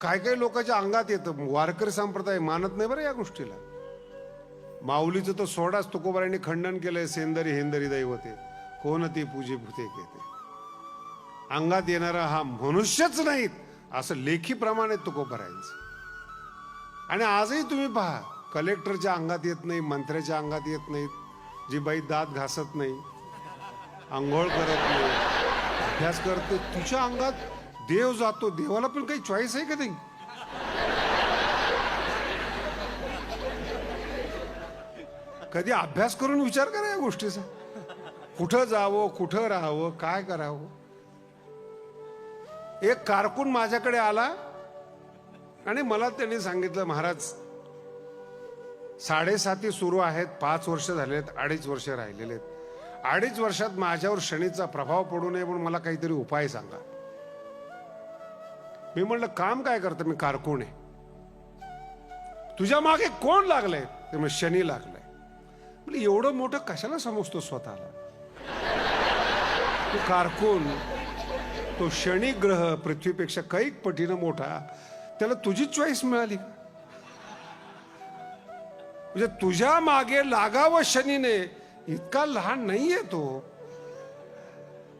काय काय लोकांच्या अंगात येतं? वारकरी संप्रदाय मानत नाही बरं या गोष्टीला. माऊलीचं तो सोडाच तुकोबारांनी खंडन केलंय सेंदरी हेंदरी दैवते कोण ती पूजे भूते केते अंगात येणारा हा मनुष्यच नाहीत असं लेखी प्रमाणे तुकोबारायचं. आणि आजही तुम्ही पहा कलेक्टरच्या अंगात येत नाही मंत्र्याच्या अंगात येत नाहीत जी बाई दात घासत नाही आंघोळ करत नाही अभ्यास करते तुझ्या अंगात देव जातो देवाला पण काही चॉईस आहे का नाही? कधी अभ्यास करून विचार करा या गोष्टीचा. कुठं जावं कुठं राहावं काय करावं? एक कारकून माझ्याकडे आला आणि मला त्यांनी सांगितलं महाराज साडेसाती सुरू आहेत पाच वर्ष झालेत अडीच वर्ष राहिलेले आहेत. अडीच वर्षात माझ्यावर शनीचा प्रभाव पडू नये म्हणून मला काहीतरी उपाय सांगा. मी म्हणलं काम काय करतं? मी कारकून आहे. तुझ्या मागे कोण लागलंय? ते म्हणजे शनी लागलाय. म्हणजे एवढं मोठं कशाला समजतो स्वतःला? तू कारकून तो शनी ग्रह पृथ्वीपेक्षा कैक पटीनं मोठा त्याला तुझी चॉईस मिळाली का? म्हणजे तुझ्या मागे लागावं शनीने इतका लहान नाहीये तो.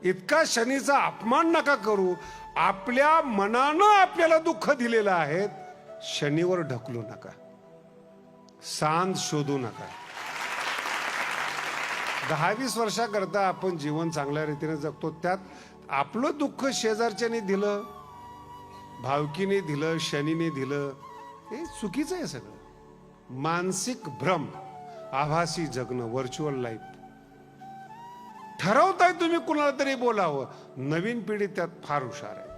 इतका शनीचा अपमान नका करू. आपल्या मनानं आपल्याला दुःख दिलेलं आहे शनीवर ढकलू नका. सांज शोधू नका. दहा वीस वर्षाकरता आपण जीवन चांगल्या रीतीने जगतो त्यात आपलं दुःख शेजारच्याने दिलं भावकीने दिलं शनीने दिलं हे चुकीचं आहे सगळं. मानसिक भ्रम आभासी जगणं व्हर्च्युअल लाईफ ठरवताय तुम्ही कुणाला तरी बोलावं. नवीन पिढी त्यात फार हुशार आहे.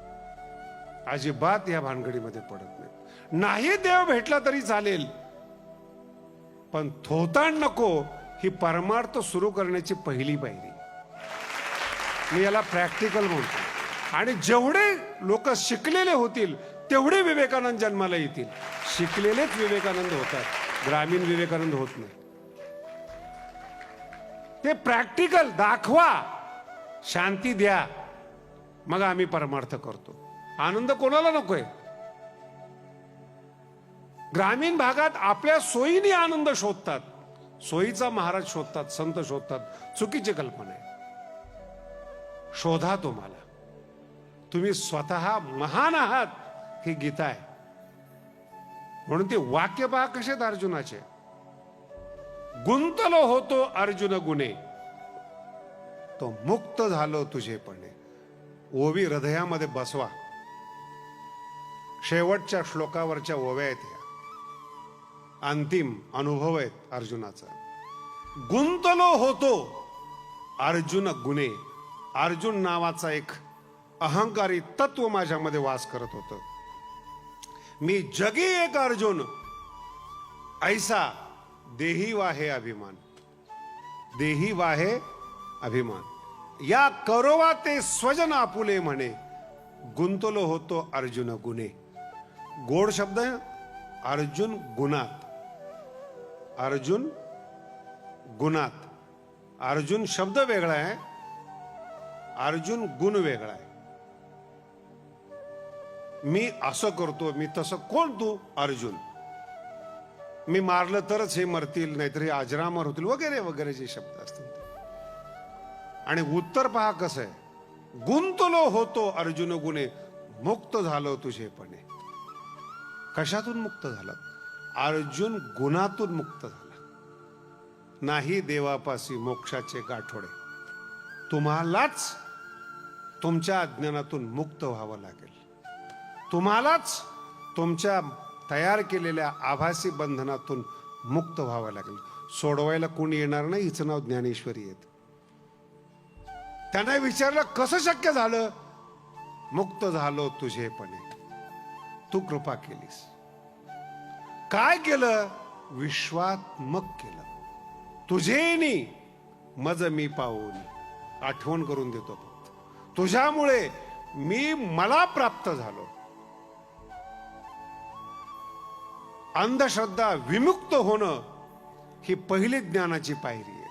अजिबात या भानगडीमध्ये पडत नाही नाही देव भेटला तरी चालेल. पण थोताण नको ही परमार्थ सुरू करण्याची पहिली पायरी. मी याला प्रॅक्टिकल म्हणतो. आणि जेवढे लोक शिकलेले होतील तेवढे विवेकानंद जन्माला येतील. शिकलेलेच विवेकानंद होतात. ग्रामीण विवेकानंद होत नाही. ते प्रॅक्टिकल दाखवा. शांती द्या. मग आम्ही परमार्थ करतो. आनंद कोणाला नकोय? ग्रामीण भागात आपल्या सोयीने आनंद शोधतात. सोयीचा महाराज शोधतात संत शोधतात. चुकीची कल्पना आहे. शोधा तुम्हाला. तुम्ही स्वतः महान आहात ही गीता आहे. म्हणून ते वाक्य पहा कसे अर्जुनाचे. गुंतलो होतो अर्जुन गुणे तो मुक्त झालो तुझेपणे. ओवी हृदयामध्ये बसवा. शेवटच्या श्लोकावरच्या ओव्या आहेत या. अंतिम अनुभव आहेत अर्जुनाचा. गुंतलो होतो अर्जुन गुणे. अर्जुन नावाचा एक अहंकारी तत्व माझ्यामध्ये वास करत होत. मी जगी एक अर्जुन. ऐसा देही वाहे अभिमान. देही वाहे अभिमान. या करोवा ते स्वजन आपुले म्हणे. गुंतलो होतो अर्जुन गुन्हे गोड शब्द आहे अर्जुन गुणात अर्जुन गुणात अर्जुन शब्द वेगळा आहे अर्जुन गुण वेगळा आहे मी असं करतो मी तसं कोण तू? अर्जुन। मी मारलं तरच हे मरतील नाहीतर हे अजरामर होतील वगैरे वगैरे जे शब्द असतील आणि उत्तर पहा कसं आहे. गुंतलो होतो अर्जुन गुणे मुक्त झालो तुझेपणे. कशातून मुक्त झाला? अर्जुन गुणातून मुक्त झाला. नाही देवापासी मोक्षाचे गाठोडे. तुम्हालाच तुमच्या अज्ञानातून मुक्त व्हावं लागेल. तुम्हालाच तुमच्या तयार केलेल्या आभासी बंधनातून मुक्त व्हावं लागेल. सोडवायला कोणी येणार नाही हिचं नाव ज्ञानेश्वरी येत त्यांना विचारलं कसं शक्य झालं? मुक्त झालो तुझेपणे. तू कृपा केलीस. काय केलं? विश्वात्मक केलं. तुझेनी मज मी पाहून आठवण करून देतो फक्त. तुझ्यामुळे मी मला प्राप्त झालो. अंधश्रद्धा विमुक्त होणं ही पहिली ज्ञानाची पायरी आहे.